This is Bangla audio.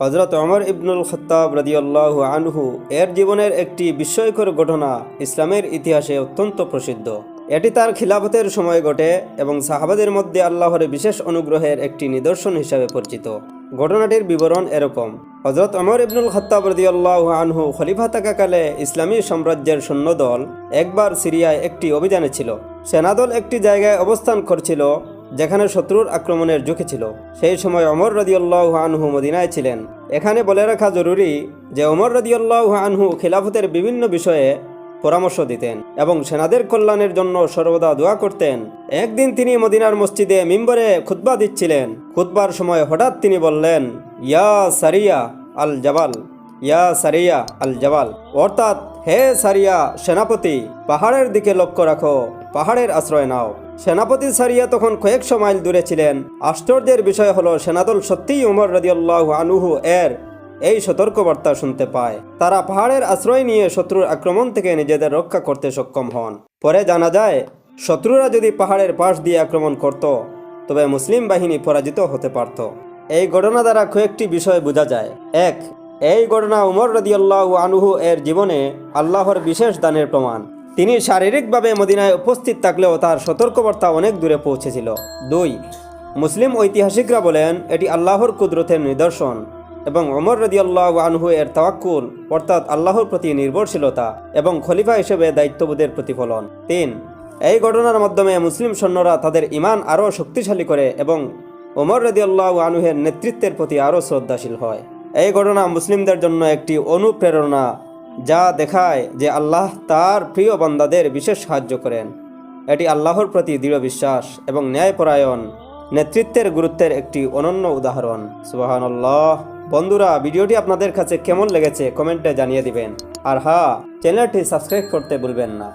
হজরত অমর ইবনুল খত্তাব রদিয়াল্লাহ আনহু এর জীবনের একটি বিস্ময়কর ঘটনা ইসলামের ইতিহাসে অত্যন্ত প্রসিদ্ধ। এটি তার খিলাফতের সময় ঘটে এবং সাহাবাদের মধ্যে আল্লাহর বিশেষ অনুগ্রহের একটি নিদর্শন হিসাবে পরিচিত। ঘটনাটির বিবরণ এরকম। হজরত অমর ইবনুল খত্তাব রদিয়াল্লাহ আনহু খলিফা থাকাকালে ইসলামী সাম্রাজ্যের সৈন্যদল একবার সিরিয়ায় একটি অভিযানে ছিল। সেনাদল একটি জায়গায় অবস্থান করছিল। যেখানে শত্রুর আক্রমণের ঝুঁকি ছিল। সেই সময় অমর রদিউল্লাহ আনহু মদিনায় ছিলেন। এখানে বলে রাখা জরুরি যে অমর রদিউল্লাহ আনহু খিলাফতের বিভিন্ন বিষয়ে পরামর্শ দিতেন এবং সেনাদের কল্যাণের জন্য সর্বদা দোয়া করতেন। একদিন তিনি মদিনার মসজিদে মিম্বরে খুতবা দিচ্ছিলেন। খুতবার সময় হঠাৎ তিনি বললেন, ইয়া সারিয়া আল জাবাল, ইয়া সারিয়া আল জাবাল। অর্থাৎ, হে সারিয়া সেনাপতি, পাহাড়ের দিকে লক্ষ্য রাখো। পাহাড়ের আশ্রয় নাও। সেনাপতি সারিয়া তখন কয়েকশো মাইল দূরে ছিলেন। আশ্চর্যের বিষয় হলো, সেনাদল সত্যিই উমর রাদিয়াল্লাহ আনুহু এর এই সতর্কবার্তা শুনতে পায়। তারা পাহাড়ের আশ্রয় নিয়ে শত্রুর আক্রমণ থেকে নিজেদের রক্ষা করতে সক্ষম হন। পরে জানা যায়, শত্রুরা যদি পাহাড়ের পাশ দিয়ে আক্রমণ করত, তবে মুসলিম বাহিনী পরাজিত হতে পারত। এই ঘটনা দ্বারা কয়েকটি বিষয় বোঝা যায়। এক, এই ঘটনা উমর রদিয়াল্লাহু আনুহু এর জীবনে আল্লাহর বিশেষ দানের প্রমাণ। তিনি শারীরিকভাবে মদিনায় উপস্থিত থাকলেও তার সতর্কবার্তা অনেক দূরে পৌঁছেছিল। দুই, মুসলিম ঐতিহাসিকরা বলেন, এটি আল্লাহর কুদরতের নিদর্শন এবং ওমর রদিয়াল্লাহ আনহু এর তাওয়াক্কুল, অর্থাৎ আল্লাহর প্রতি নির্ভরশীলতা এবং খলিফা হিসেবে দায়িত্ববোধের প্রতিফলন। তিন, এই ঘটনার মাধ্যমে মুসলিম সৈন্যরা তাদের ইমান আরও শক্তিশালী করে এবং ওমর রদিয়াল্লাহ আনুহের নেতৃত্বের প্রতি আরও শ্রদ্ধাশীল হয়। এই ঘটনা মুসলিমদের জন্য একটি অনুপ্রেরণা যা দেখায় যে আল্লাহ তার প্রিয় বান্দাদের বিশেষ সাহায্য করেন। এটি আল্লাহর প্রতি দৃঢ় বিশ্বাস এবং ন্যায়পরায়ণ নেতৃত্বের গুরুত্বের একটি অনন্য উদাহরণ। সুবাহানল্লাহ। বন্ধুরা, ভিডিওটি আপনাদের কাছে কেমন লেগেছে কমেন্টে জানিয়ে দিবেন। আর হ্যাঁ চ্যানেলটি সাবস্ক্রাইব করতে ভুলবেন না।